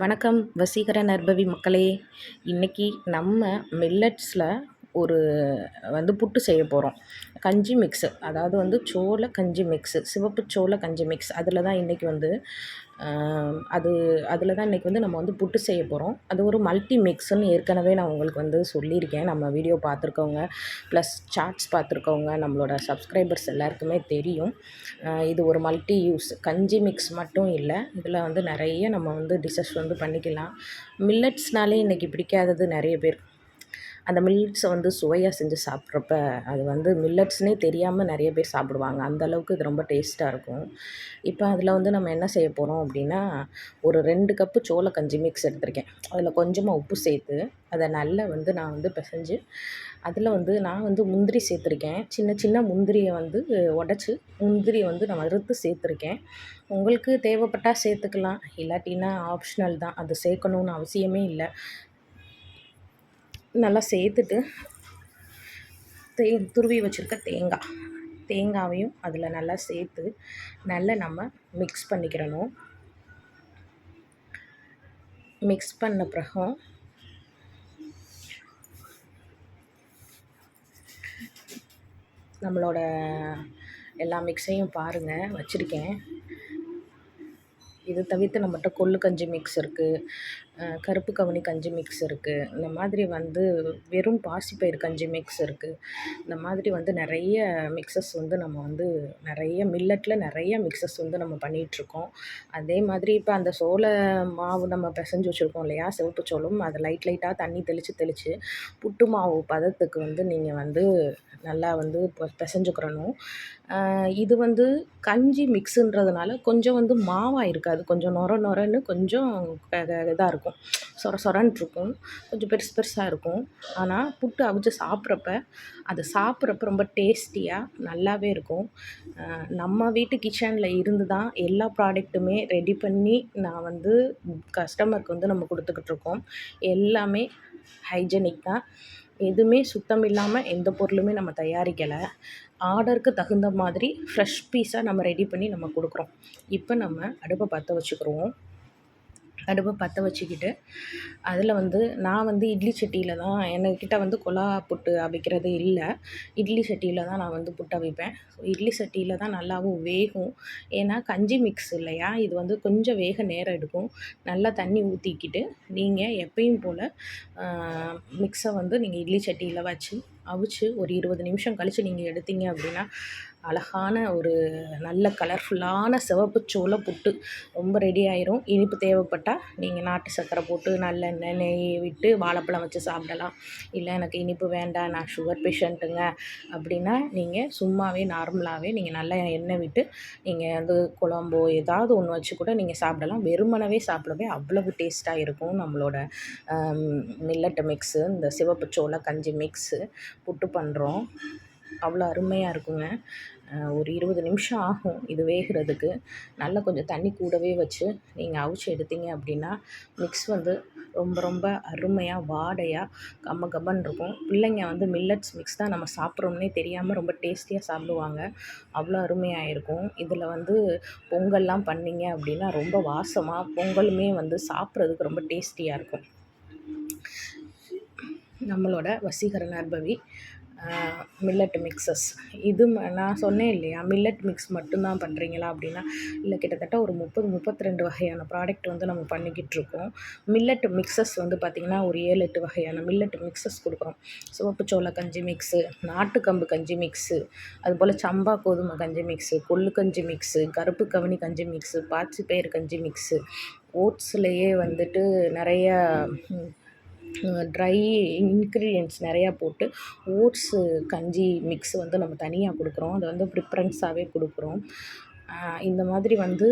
வணக்கம் வசீகர நர்பவி மக்களே. இன்றைக்கி நம்ம மில்லட்ஸில் ஒரு வந்து புட்டு செய்ய போகிறோம் கஞ்சி மிக்ஸு அதாவது வந்து சோள கஞ்சி மிக்ஸு சிவப்பு சோள கஞ்சி மிக்ஸ் அதில் தான் இன்றைக்கி வந்து அது அதில் தான் இன்றைக்கி வந்து நம்ம வந்து புட்டு செய்ய போகிறோம் அது ஒரு மல்டி மிக்ஸுன்னு ஏற்கனவே நான் உங்களுக்கு வந்து சொல்லியிருக்கேன். நம்ம வீடியோ பார்த்துருக்கவங்க ப்ளஸ் சாட்ஸ் பார்த்துருக்கவங்க நம்மளோட சப்ஸ்கிரைபர்ஸ் எல்லாருக்குமே தெரியும். இது ஒரு மல்டி யூஸ் கஞ்சி மிக்ஸ் மட்டும் இல்லை இதில் வந்து நிறைய நம்ம வந்து டிஷஸ் வந்து பண்ணிக்கலாம். மில்லட்ஸ்னாலே இன்றைக்கி பிடிக்காதது நிறைய பேர். அந்த மில்லட்ஸை வந்து சுவையாக செஞ்சு சாப்பிட்றப்ப அது வந்து மில்லட்ஸ்னே தெரியாமல் நிறைய பேர் சாப்பிடுவாங்க. அந்த அளவுக்கு இது ரொம்ப டேஸ்ட்டாக இருக்கும். இப்போ அதில் வந்து நம்ம என்ன செய்ய போகிறோம் அப்படின்னா ஒரு ரெண்டு கப்பு சோள கஞ்சி மிக்ஸ் எடுத்திருக்கேன். அதில் கொஞ்சமாக உப்பு சேர்த்து அதை நல்லா வந்து நான் வந்து பிசைஞ்சு அதில் வந்து நான் வந்து முந்திரி சேர்த்துருக்கேன். சின்ன சின்ன முந்திரியை வந்து உடச்சி முந்திரி வந்து நான் வறுத்து சேர்த்துருக்கேன். உங்களுக்கு தேவைப்பட்டால் சேர்த்துக்கலாம். இல்லாட்டின்னா ஆப்ஷனல் தான். அது சேர்க்கணுன்னு அவசியமே இல்லை. நல்லா சேர்த்துட்டு தே துருவி வச்சுருக்க தேங்காய் தேங்காவையும் அதில் நல்லா சேர்த்து நல்லா நம்ம மிக்ஸ் பண்ணிக்கிறணும் மிக்ஸ் பண்ண பிறகும் நம்மளோட எல்லா மிக்ஸையும் பாருங்கள் வச்சுருக்கேன். இது தவிர்த்து நம்மகிட்ட கொள்ளு கஞ்சி மிக்ஸ் இருக்குது கருப்பு கவுனி கஞ்சி மிக்ஸ் இருக்குது இந்த மாதிரி வந்து வெறும் பாசிப்பயிறு கஞ்சி மிக்ஸ் இருக்குது இந்த மாதிரி வந்து நிறைய மிக்ஸஸ் வந்து நம்ம வந்து நிறைய மில்லட்டில் நிறைய மிக்ஸஸ் வந்து நம்ம பண்ணிகிட்ருக்கோம் அதே மாதிரி இப்போ அந்த சோள மாவு நம்ம பிசைஞ்சு வச்சுருக்கோம் இல்லையா? சிவப்பு சோளம். அதை லைட் லைட்டாக தண்ணி தெளித்து தெளித்து புட்டு மாவு பதத்துக்கு வந்து நீங்கள் வந்து நல்லா வந்து பிசைஞ்சுக்கிறணும். இது வந்து கஞ்சி மிக்ஸுன்றதுனால கொஞ்சம் வந்து மாவாக இருக்காது கொஞ்சம் நொர நொரன்னு கொஞ்சம் இதாக இருக்கும். சொர சொரன்ட்டு இருக்கும் கொஞ்சம் பெருசு பெருசாக இருக்கும். ஆனால் புட்டு அவிச்சு சாப்பிட்றப்ப அதை சாப்பிட்றப்ப ரொம்ப டேஸ்டியாக நல்லாவே இருக்கும். நம்ம வீட்டு கிச்சனில் இருந்து தான் எல்லா ப்ராடக்ட்டுமே ரெடி பண்ணி நான் வந்து கஸ்டமருக்கு வந்து நம்ம கொடுத்துக்கிட்டு இருக்கோம் எல்லாமே ஹைஜெனிக் தான் எதுவுமே சுத்தம் இல்லாமல் எந்த பொருளுமே நம்ம தயாரிக்கலை. ஆர்டருக்கு தகுந்த மாதிரி ஃப்ரெஷ் பீஸாக நம்ம ரெடி பண்ணி நம்ம கொடுக்குறோம். இப்போ நம்ம அடுப்பை பற்ற வச்சுக்கிறோம். அடுப்பை பற்ற வச்சுக்கிட்டு அதில் வந்து நான் வந்து இட்லி சட்டியில் தான் என்கிட்ட வந்து கொலா புட்டு அவிக்கிறது இல்லை. இட்லி சட்டியில் தான் நான் வந்து புட்டு அவிப்பேன். ஸோ இட்லி சட்டியில் தான் நல்லாவும் வேகும். ஏன்னா கஞ்சி மிக்ஸ் இல்லையா? இது வந்து கொஞ்சம் வேக நேரம் எடுக்கும். நல்லா தண்ணி ஊற்றிக்கிட்டு நீங்கள் எப்பயும் போல் மிக்ஸை வந்து நீங்கள் இட்லி சட்டியில் வச்சு அவிச்சு ஒரு இருபது நிமிஷம் கழித்து நீங்கள் எடுத்தீங்க அப்படின்னா அழகான ஒரு நல்ல கலர்ஃபுல்லான சிவப்பு சோள புட்டு ரொம்ப ரெடி ஆயிரும். இனிப்பு தேவைப்பட்டால் நீங்கள் நாட்டு சர்க்கரை போட்டு நல்லெண்ணெய் நெய் விட்டு வாழைப்பழம் வச்சு சாப்பிடலாம். இல்லை எனக்கு இனிப்பு வேண்டாம் நான் சுகர் பேஷண்ட்டுங்க அப்படின்னா நீங்கள் சும்மாவே நார்மலாகவே நீங்கள் நல்லா எண்ணெய் விட்டு நீங்கள் வந்து குழம்போ ஏதாவது ஒன்று வச்சு கூட நீங்கள் சாப்பிடலாம். வெறுமனவே சாப்பிடவே அவ்வளவு டேஸ்ட்டாக இருக்கும் நம்மளோட மில்லட்டு மிக்ஸு இந்த சிவப்பு சோள கஞ்சி மிக்ஸு புட்டு பண்ணுறோம் அவ்வளோ அருமையாக இருக்குங்க. ஒரு இருபது நிமிஷம் ஆகும் இது வேகிறதுக்கு. நல்லா கொஞ்சம் தண்ணி கூடவே வச்சு நீங்கள் அவிச்சு எடுத்தீங்க அப்படின்னா மிக்ஸ் வந்து ரொம்ப ரொம்ப அருமையாக வாடையாக கம்ம கம்மன் இருக்கும். பிள்ளைங்க வந்து மில்லட்ஸ் மிக்ஸ் தான் நம்ம சாப்பிட்றோம்னே தெரியாமல் ரொம்ப டேஸ்டியாக சாப்பிடுவாங்க. அவ்வளோ அருமையாக இருக்கும். இதில் வந்து பொங்கல்லாம் பண்ணிங்க அப்படின்னா ரொம்ப வாசமாக பொங்கலுமே வந்து சாப்பிட்றதுக்கு ரொம்ப டேஸ்டியாக இருக்கும். நம்மளோட வசீகர நர்பவி மில்லட் மிக்ஸஸ் இது நான் சொன்னேன் இல்லையா மில்லட் மிக்ஸ் மட்டும்தான் பண்ணுறீங்களா அப்படின்னா இல்லை கிட்டத்தட்ட ஒரு முப்பது முப்பத்தி ரெண்டு வகையான ப்ராடக்ட் வந்து நம்ம பண்ணிக்கிட்டு இருக்கோம். மில்லட் மிக்ஸஸ் வந்து பார்த்திங்கன்னா ஒரு ஏழு எட்டு வகையான மில்லட் மிக்ஸஸ் கொடுக்குறோம். சிவப்பு சோள கஞ்சி மிக்ஸு நாட்டுக்கம்பு கஞ்சி மிக்ஸு அதுபோல் சம்பா கோதுமை கஞ்சி மிக்ஸு கொள்ளு கஞ்சி மிக்ஸு கருப்பு கவனி கஞ்சி மிக்ஸு பாச்சி பயிர் கஞ்சி மிக்ஸு ஓட்ஸ்லேயே வந்துட்டு நிறைய ட்ரை இன்க்ரீடியன்ட்ஸ் நிறையா போட்டு ஓட்ஸு கஞ்சி மிக்ஸ் வந்து நம்ம தனியாக கொடுக்குறோம். அதை வந்து ப்ரிப்ரன்ஸாகவே கொடுக்குறோம். இந்த மாதிரி வந்து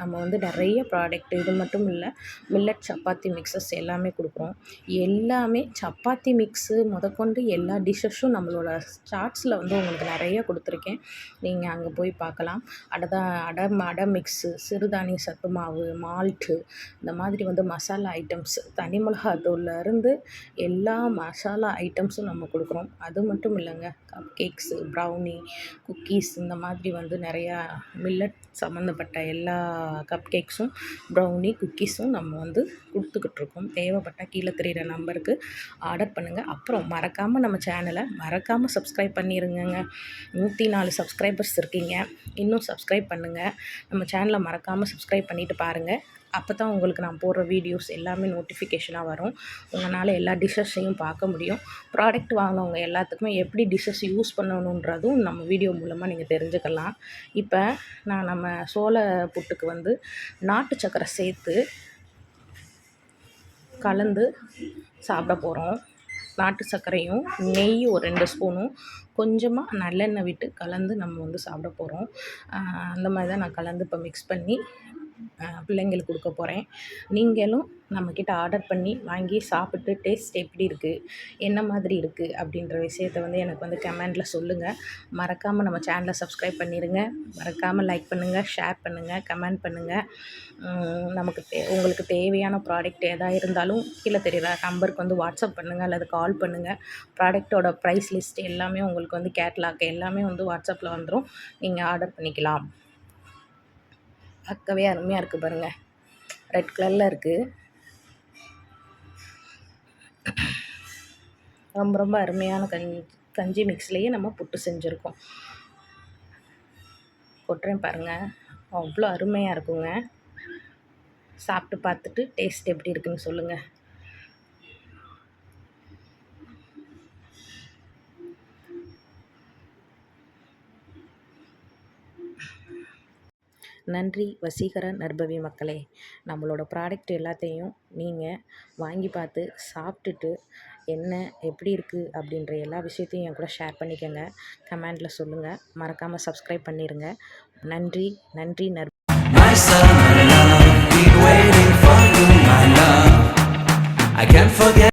நம்ம வந்து நிறைய ப்ராடக்ட் இது மட்டும் இல்லை மில்லட் சப்பாத்தி மிக்ஸஸ் எல்லாமே கொடுக்குறோம். எல்லாமே சப்பாத்தி மிக்ஸு முதற்கொண்டு எல்லா டிஷ்ஷஸும் நம்மளோட சார்ட்ஸில் வந்து உங்களுக்கு நிறைய கொடுத்துருக்கேன். நீங்கள் அங்கே போய் பார்க்கலாம். அடை அடை அடை மிக்ஸு சிறுதானிய சத்து மாவு மால்ட்டு இந்த மாதிரி வந்து மசாலா ஐட்டம்ஸ் தனி மிளகாத்தூள்லேருந்து எல்லா மசாலா ஐட்டம்ஸும் நம்ம கொடுக்குறோம். அது மட்டும் இல்லைங்க கப் கேக்ஸு ப்ரௌனி குக்கீஸ் இந்த மாதிரி வந்து நிறையா மில்லட் சம்மந்தப்பட்ட எல்லா கப் கேக்ஸும் ப்ரௌனி குக்கீஸும் நம்ம வந்து கொடுத்துக்கிட்ருக்கோம் தேவைப்பட்டால் கீழே தெரிகிற நம்பருக்கு ஆர்டர் பண்ணுங்கள் அப்புறம் மறக்காமல் நம்ம சேனலை மறக்காமல் சப்ஸ்கிரைப் பண்ணிடுங்கங்க நூற்றி நாலு சப்ஸ்கிரைபர்ஸ் இருக்கீங்க. இன்னும் சப்ஸ்கிரைப் பண்ணுங்கள் நம்ம சேனலை மறக்காமல் சப்ஸ்கிரைப் பண்ணிவிட்டு பாருங்கள் அப்போ தான் உங்களுக்கு நான் போடுற வீடியோஸ் எல்லாமே நோட்டிஃபிகேஷனாக வரும். உங்களால் எல்லா டிஷ்ஷஸையும் பார்க்க முடியும். ப்ராடக்ட் வாங்கினவங்க எல்லாத்துக்குமே எப்படி டிஷ்ஷஸ் யூஸ் பண்ணணுன்றதும் நம்ம வீடியோ மூலமாக நீங்கள் தெரிஞ்சுக்கலாம். இப்போ நான் நம்ம சோள புட்டுக்கு வந்து நாட்டு சக்கரை சேர்த்து கலந்து சாப்பிட போகிறோம் நாட்டு சர்க்கரையும் நெய் ஒரு ரெண்டு ஸ்பூனும். கொஞ்சமாக நல்லெண்ணெய் விட்டு கலந்து நம்ம வந்து சாப்பிட போகிறோம் அந்த மாதிரி தான் நான் கலந்து இப்போ மிக்ஸ் பண்ணி பிள்ளைங்களுக்கு கொடுக்க போகிறேன் நீங்களும் நம்மக்கிட்ட ஆர்டர் பண்ணி வாங்கி சாப்பிட்டு டேஸ்ட் எப்படி இருக்குது என்ன மாதிரி இருக்குது அப்படின்ற விஷயத்த வந்து எனக்கு வந்து கமெண்டில் சொல்லுங்கள் மறக்காமல் நம்ம சேனலை சப்ஸ்கிரைப் பண்ணிடுங்க மறக்காமல் லைக் பண்ணுங்கள் ஷேர் பண்ணுங்கள் கமெண்ட் பண்ணுங்கள் நமக்கு தே உங்களுக்கு தேவையான ப்ராடக்ட் எதாக இருந்தாலும் கீழே தெரியுற நம்பருக்கு வந்து வாட்ஸ்அப் பண்ணுங்கள் அல்லது கால் பண்ணுங்கள் ப்ராடக்டோட ப்ரைஸ் லிஸ்ட் எல்லாமே உங்களுக்கு வந்து கேட்லாக் எல்லாமே வந்து வாட்ஸ்அப்பில் வந்துடும் நீங்கள் ஆர்டர் பண்ணிக்கலாம். பார்க்கவே அருமையாக இருக்குது பாருங்கள் ரெட் கலரில் இருக்குது ரொம்ப ரொம்ப அருமையான கஞ்சி கஞ்சி மிக்ஸ்லேயே நம்ம புட்டு செஞ்சுருக்கோம். கொட்டுறேன் பாருங்கள் அவ்வளோ அருமையாக இருக்குங்க. சாப்பிட்டு பார்த்துட்டு டேஸ்ட் எப்படி இருக்குன்னு சொல்லுங்கள் நன்றி வசீகர நற்பவி மக்களே. நம்மளோட ப்ராடக்ட் எல்லாத்தையும் நீங்கள் வாங்கி பார்த்து சாப்பிட்டுட்டு என்ன எப்படி இருக்குது அப்படின்ற எல்லா விஷயத்தையும் என் கூட ஷேர் பண்ணிக்கோங்க. கமெண்டில் சொல்லுங்கள் மறக்காமல் சப்ஸ்கிரைப் பண்ணிடுங்க நன்றி நன்றி நற். I can't forget